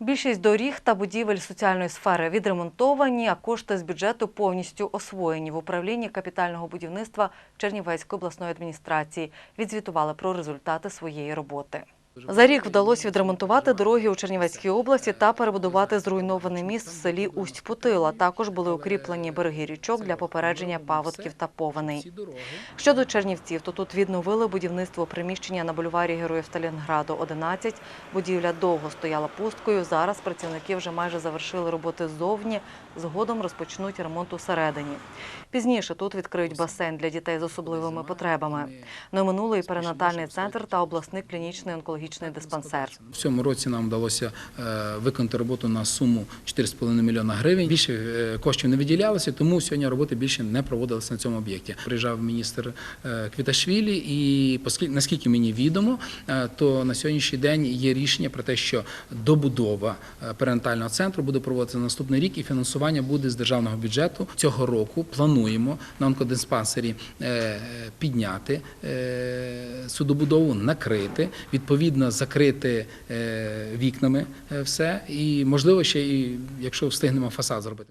Більшість доріг та будівель соціальної сфери відремонтовані, а кошти з бюджету повністю освоєні. В управлінні капітального будівництва Чернівецької обласної адміністрації відзвітували про результати своєї роботи. За рік вдалося відремонтувати дороги у Чернівецькій області та перебудувати зруйнований міст в селі Усть-Путила. Також були укріплені береги річок для попередження паводків та повеней. Щодо Чернівців, то тут відновили будівництво приміщення на бульварі Героїв Сталінграду 11. Будівля довго стояла пусткою. Зараз працівники вже майже завершили роботи ззовні. Згодом розпочнуть ремонт усередині. Пізніше тут відкриють басейн для дітей з особливими потребами. Не минулий перинатальний центр та обласний клінічний онкологічний диспансер. В цьому році нам вдалося е, виконати роботу на суму 4,5 мільйона гривень. Більше е, коштів не виділялося, тому сьогодні роботи більше не проводилися на цьому об'єкті. Приїжджав міністр е, Квіташвілі, і наскільки мені відомо, то на сьогоднішній день є рішення про те, що добудова перинатального центру буде проводитися на наступний рік, і фінансування буде з державного бюджету. Цього року плануємо на онкодиспансері підняти е, цю добудову, накрити, відповідно закрити е, вікнами е, все, і можливо ще і якщо встигнемо фасад зробити.